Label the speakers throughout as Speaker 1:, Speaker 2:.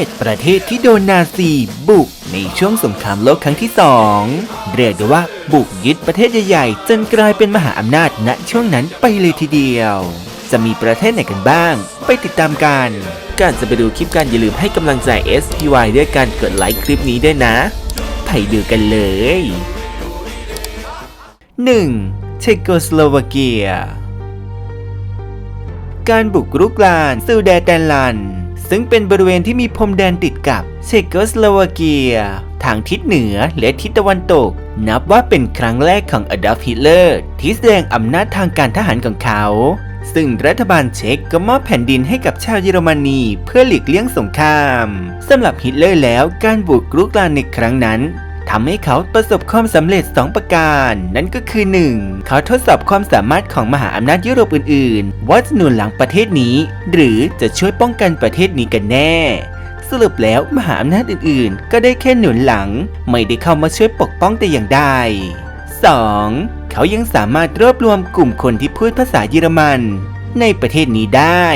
Speaker 1: 11 ประเทศที่โดนนาซีบุกในช่วงสงครามโลกครั้งที่สองเรียกได้ว่าบุกยึดประเทศใหญ่ๆ จนกลายเป็นมหาอำนาจณช่วงนั้นไปเลยทีเดียว จะมีประเทศไหนกันบ้าง ไปติดตามกัน
Speaker 2: ก่อนจะไปดูคลิปกันอย่าลืมให้กำลังใจ SPY ด้วยการกดไลค์คลิปนี้ด้วยนะ
Speaker 1: ไปดูกันเลย 1. เชโกสโลวาเกีย การบุกรุกรานซูเดแดนลัน ซึ่งเป็นบริเวณที่มีพรมแดนติดกับเซโกสโลวาเกีย ทางทิศเหนือและทิศตะวันตก นับว่าเป็นครั้งแรกของอดอล์ฟฮิตเลอร์ที่แสดงอำนาจทางการทหารของเขา ซึ่งรัฐบาลเช็กก็มอบแผ่นดินให้กับชาวเยอรมนีเพื่อหลีกเลี่ยงสงครามสำหรับฮิตเลอร์แล้วการบุกรุกรานในครั้งนั้น ทำให้เขาประสบความสำเร็จ 2 ประการ นั่นก็คือ 1. เขาทดสอบความสามารถของมหาอำนาจยุโรปอื่นๆ ว่าจะหนุนหลังประเทศนี้ หรือจะช่วยป้องกันประเทศนี้กันแน่ สรุปแล้วมหาอำนาจอื่นๆ ก็ได้แค่หนุนหลัง ไม่ได้เข้ามาช่วยปกป้องแต่อย่างใด 2. เขายังสามารถรวบรวมกลุ่มคนที่พูดภาษาเยอรมัน ในประเทศนี้ได้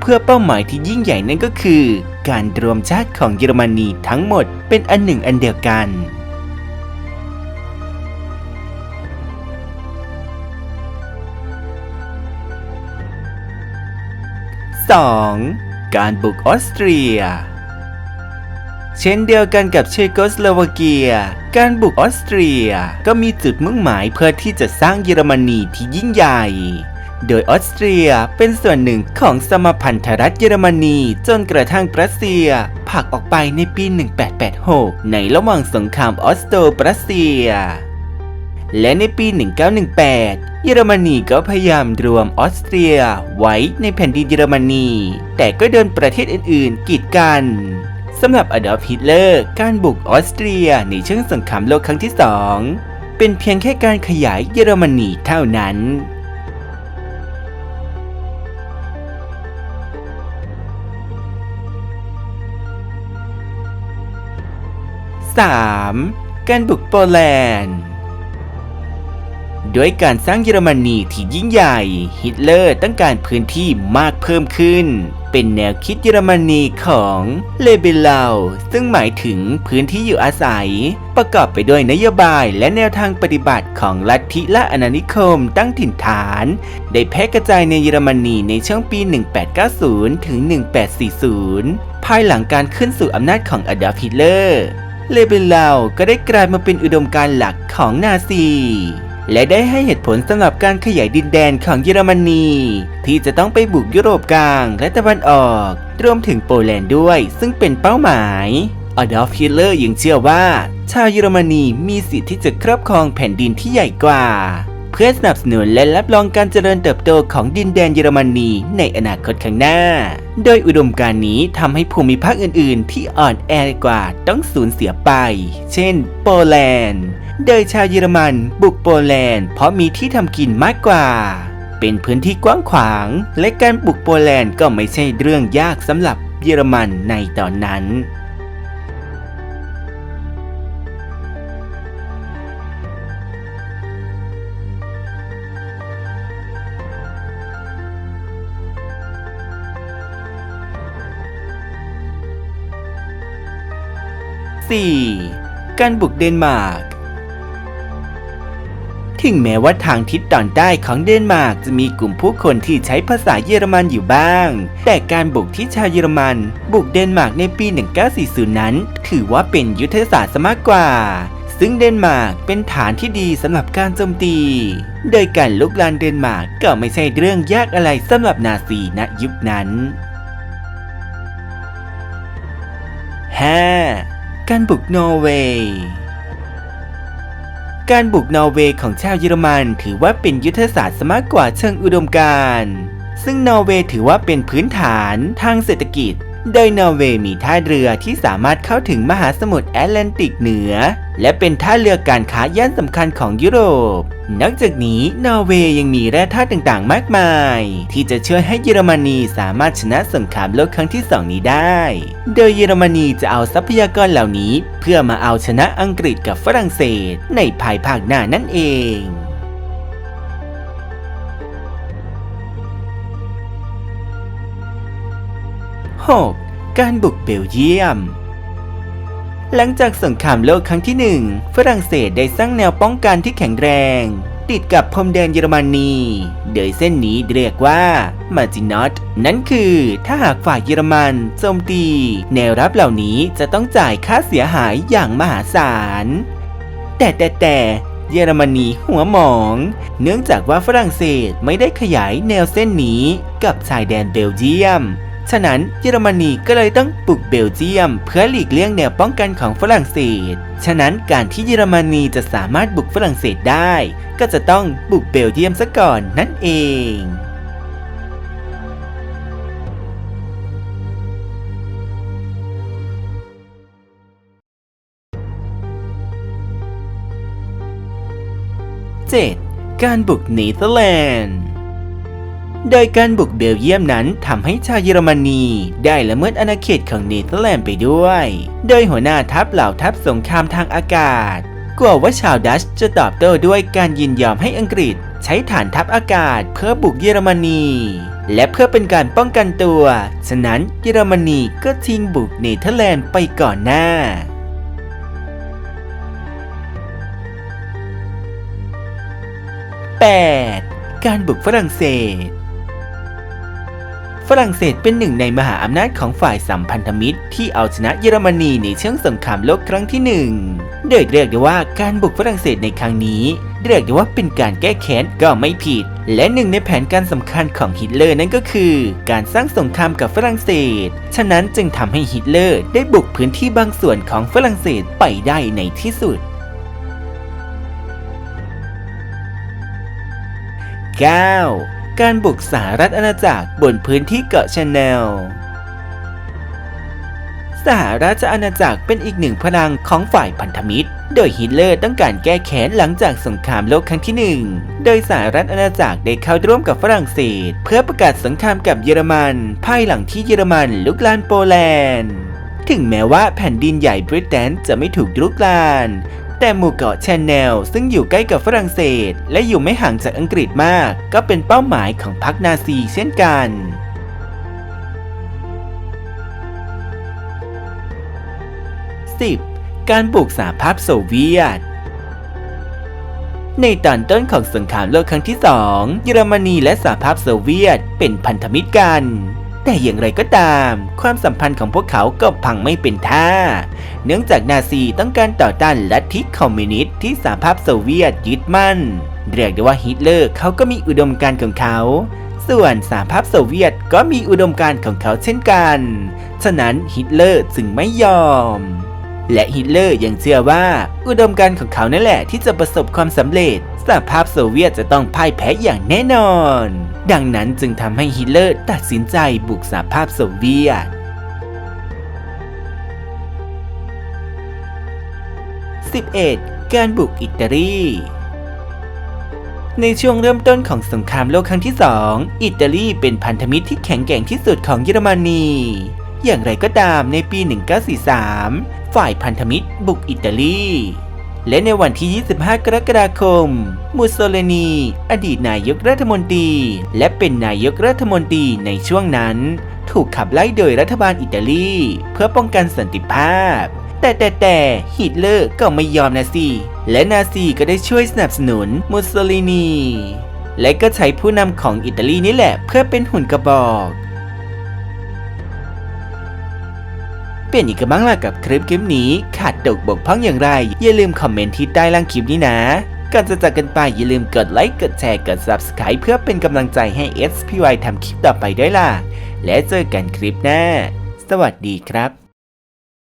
Speaker 1: เพื่อเป้าหมายที่ยิ่งใหญ่นั่นก็คือ การรวมชาติของเยอรมนีทั้งหมดเป็นอันหนึ่งอันเดียวกัน 2. การบุกออสเตรีย เช่นเดียวกันกับเชโกสโลวาเกีย การบุกออสเตรียก็มีจุดมุ่งหมายเพื่อที่จะสร้างเยอรมนีที่ยิ่งใหญ่ โดยออสเตรียเป็นส่วนหนึ่งของสมพันธรัฐเยอรมนีจนกระทั่งรัสเซียผลักออกไปในปี 1886 ในระหว่างสงครามออสโตปรัสเซีย และในปี 1918 เยอรมนีก็พยายามรวมออสเตรียไว้ในแผ่นดินเยอรมนี แต่ก็โดนประเทศอื่นๆ กีดกันสำหรับอดอล์ฟฮิตเลอร์การบุกออสเตรียในช่วงสงครามโลกครั้งที่สองเป็นเพียงแค่การขยายเยอรมนีเท่านั้น 3. การบุกโปแลนด์ ด้วยการสร้างเยอรมนีที่ยิ่งใหญ่ ฮิตเลอร์ต้องการพื้นที่มากเพิ่มขึ้น เป็นแนวคิดเยอรมนีของเลเบลาซึ่งหมายถึงพื้นที่อยู่อาศัย ประกอบไปด้วยนโยบายและแนวทางปฏิบัติของลัทธิและอาณานิคมตั้งถิ่นฐาน ได้แพร่กระจายในเยอรมนีในช่วงปี 1890 ถึง 1840 ภายหลังการขึ้นสู่อำนาจของอดอล์ฟฮิตเลอร์เลเบลาก็ได้กลายมาเป็นอุดมการณ์หลักของนาซี และได้ให้เหตุผลสำหรับการขยายดินแดนของเยอรมนี ที่จะต้องไปบุกยุโรปกลางและตะวันออก รวมถึงโปแลนด์ด้วย ซึ่งเป็นเป้าหมายอดอล์ฟฮิตเลอร์ยังเชื่อว่า ชาวเยอรมนีมีสิทธิ์ที่จะครอบครองแผ่นดินที่ใหญ่กว่า เพื่อสนับสนุนและรับรองการเจริญเติบโตของดินแดนเยอรมนีในอนาคตข้างหน้า โดยอุดมการณ์นี้ทำให้ภูมิภาคอื่นๆ ที่อ่อนแอกว่าต้องสูญเสียไป เช่น โปแลนด์ โดยชาวเยอรมันบุกโปแลนด์เพราะมีที่ทำกินมากกว่าเป็นพื้นที่กว้างขวาง และการบุกโปแลนด์ก็ไม่ใช่เรื่องยากสำหรับเยอรมันในตอนนั้น 4. การบุกเดนมาร์ก ถึงแม้ว่าทางทิศตอนใต้ของเดนมาร์กจะมีกลุ่มผู้คนที่ใช้ภาษาเยอรมันอยู่บ้าง แต่การบุกที่ชาวเยอรมัน บุกเดนมาร์กในปี 1940 นั้น ถือว่าเป็นยุทธศาสตร์ซะมากกว่าซึ่งเดนมาร์กเป็นฐานที่ดีสำหรับการโจมตี โดยการลุกลานเดนมาร์กก็ไม่ใช่เรื่องยากอะไรสำหรับนาซีณยุคนั้น 5. การบุกนอร์เวย์ การบุกนอร์เวย์ของชาวเยอรมันถือว่าเป็นยุทธศาสตร์สมากกว่าเชิงอุดมการณ์ ซึ่งนอร์เวย์ถือว่าเป็นพื้นฐานทางเศรษฐกิจ โดยนอร์เวย์มีท่าเรือที่สามารถเข้าถึงมหาสมุทรแอตแลนติกเหนือ และเป็นท่าเรือการค้าย่านสำคัญของยุโรป นอกจากนี้นอร์เวย์ยังมีแร่ธาตุต่างๆ มากมาย ที่จะช่วยให้เยอรมนีสามารถชนะสงครามโลกครั้งที่สองนี้ได้ โดยเยอรมนีจะเอาทรัพยากรเหล่านี้ เพื่อมาเอาชนะอังกฤษกับฝรั่งเศส ในภายภาคหน้านั่นเอง 6. การบุกเบลเยียม หลังจากสงครามโลกครั้งที่หนึ่งฝรั่งเศสได้สร้างแนวป้องกันที่แข็งแรง ติดกับพรมแดนเยอรมนี โดยเส้นนี้เรียกว่ามาจินอตนั่นคือถ้าหากฝ่ายเยอรมันโจมตี แนวรับเหล่านี้จะต้องจ่ายค่าเสียหายอย่างมหาศาล แต่แต่แต่เยอรมนีหัวหมอง เนื่องจากว่าฝรั่งเศสไม่ได้ขยายแนวเส้นนี้กับชายแดนเบลเยียม ฉะนั้นเยอรมนีก็เลยต้องบุกเบลเยียม เพื่อหลีกเลี่ยงแนวป้องกันของฝรั่งเศส ฉะนั้นการที่เยอรมนีจะสามารถบุกฝรั่งเศสได้ ก็จะต้องบุกเบลเยียมซะก่อนนั่นเอง 7. การบุกเนเธอร์แลนด์ โดยการบุกเบลเยียมนั้นทำให้ชาวเยอรมนีได้ละเมิดอาณาเขตของเนเธอร์แลนด์ไปด้วย โดยหัวหน้าทัพเหล่าทัพสงครามทางอากาศ กลัวว่าชาวดัชจะตอบโต้ด้วยการยินยอมให้อังกฤษ ใช้ฐานทัพอากาศเพื่อบุกเยอรมนี และเพื่อเป็นการป้องกันตัว ฉะนั้นเยอรมนีก็ทิ้งบุกเนเธอร์แลนด์ไปก่อนหน้า 8. การบุกฝรั่งเศส รั่งเศสเป็นหนึ่งในมหาอำนาจของฝ่ายสัมพันธมิตร ที่เอาชนะเยอรมนีในช่วงสงครามโลกครั้งที่หนึ่งโดยเรียกได้ว่าการบุกฝรั่งเศสในครั้งนี้เรียกได้ว่าเป็นการแก้แค้นก็ไม่ผิด และหนึ่งในแผนการสำคัญของฮิตเลอร์นั่นก็คือ การสร้างสงครามกับฝรั่งเศส ฉะนั้นจึงทำให้ฮิตเลอร์ได้บุกพื้นที่บางส่วนของฝรั่งเศสไปได้ในที่สุด 9. การบุกสหรัฐอาณาจักรบนพื้นที่เกาะชาแนล สหราชอาณาจักรเป็นอีกหนึ่งพลังของฝ่ายพันธมิตร โดยฮิตเลอร์ต้องการแก้แค้นหลังจากสงครามโลกครั้งที่หนึ่ง โดยสหรัฐอาณาจักรได้เข้าร่วมกับฝรั่งเศส เพื่อประกาศสงครามกับเยอรมัน ภายหลังที่เยอรมันลุกลานโปแลนด์ ถึงแม้ว่าแผ่นดินใหญ่บริเตนจะไม่ถูกลุกลาน แต่หมู่เกาะแชนแนลซึ่งอยู่ใกล้กับฝรั่งเศส และอยู่ไม่ห่างจากอังกฤษมาก ก็เป็นเป้าหมายของพรรคนาซีเช่นกัน 10. การบุกสหภาพโซเวียต ในตอนต้นของสงครามโลกครั้งที่สองเยอรมนีและสหภาพโซเวียตเป็นพันธมิตรกัน แต่อย่างไรก็ตาม ความสัมพันธ์ของพวกเขาก็พังไม่เป็นท่า เนื่องจากนาซีต้องการต่อต้านลัทธิคอมมิวนิสต์ที่สหภาพโซเวียตยึดมั่น เรียกได้ว่าฮิตเลอร์เขาก็มีอุดมการณ์ของเขา ส่วนสหภาพโซเวียตก็มีอุดมการณ์ของเขาเช่นกัน ฉะนั้นฮิตเลอร์จึงไม่ยอม และฮิตเลอร์ยังเชื่อว่า อุดมการณ์ของเขานั่นแหละที่จะประสบความสำเร็จสหภาพโซเวียตจะต้องพ่ายแพ้อย่างแน่นอน ดังนั้นจึงทำให้ฮิตเลอร์ตัดสินใจบุกสหภาพโซเวียต 11. การบุกอิตาลีในช่วงเริ่มต้นของสงครามโลกครั้งที่สองอิตาลีเป็นพันธมิตรที่แข็งแกร่งที่สุดของเยอรมนี อย่างไรก็ตามในปี 1943 ฝ่ายพันธมิตรบุกอิตาลี และในวันที่ 25 กรกฎาคม มุสโซลินี อดีตนายกรัฐมนตรี และเป็นนายกรัฐมนตรีในช่วงนั้น ถูกขับไล่โดยรัฐบาลอิตาลี เพื่อป้องกันสันติภาพแต่แต่แต่ฮิตเลอร์ก็ไม่ยอมนะสิและนาซีก็ได้ช่วยสนับสนุนมุสโซลินี และก็ใช้ผู้นำของอิตาลีนี่แหละเพื่อเป็นหุ่นกระบอก เป็นอีกกันบ้างล่ะกับคลิปคลิปนี้ ขาดตกบกพร่องอย่างไร อย่าลืมคอมเมนต์ที่ใต้ล่างคลิปนี้นะก่อนจะจากกันไปอย่าลืมกดไลค์กดแชร์กด Subscribe เพื่อเป็นกำลังใจให้ SPY ทำคลิปต่อไปด้วยล่ะ และเจอกันคลิปหน้า สวัสดีครับ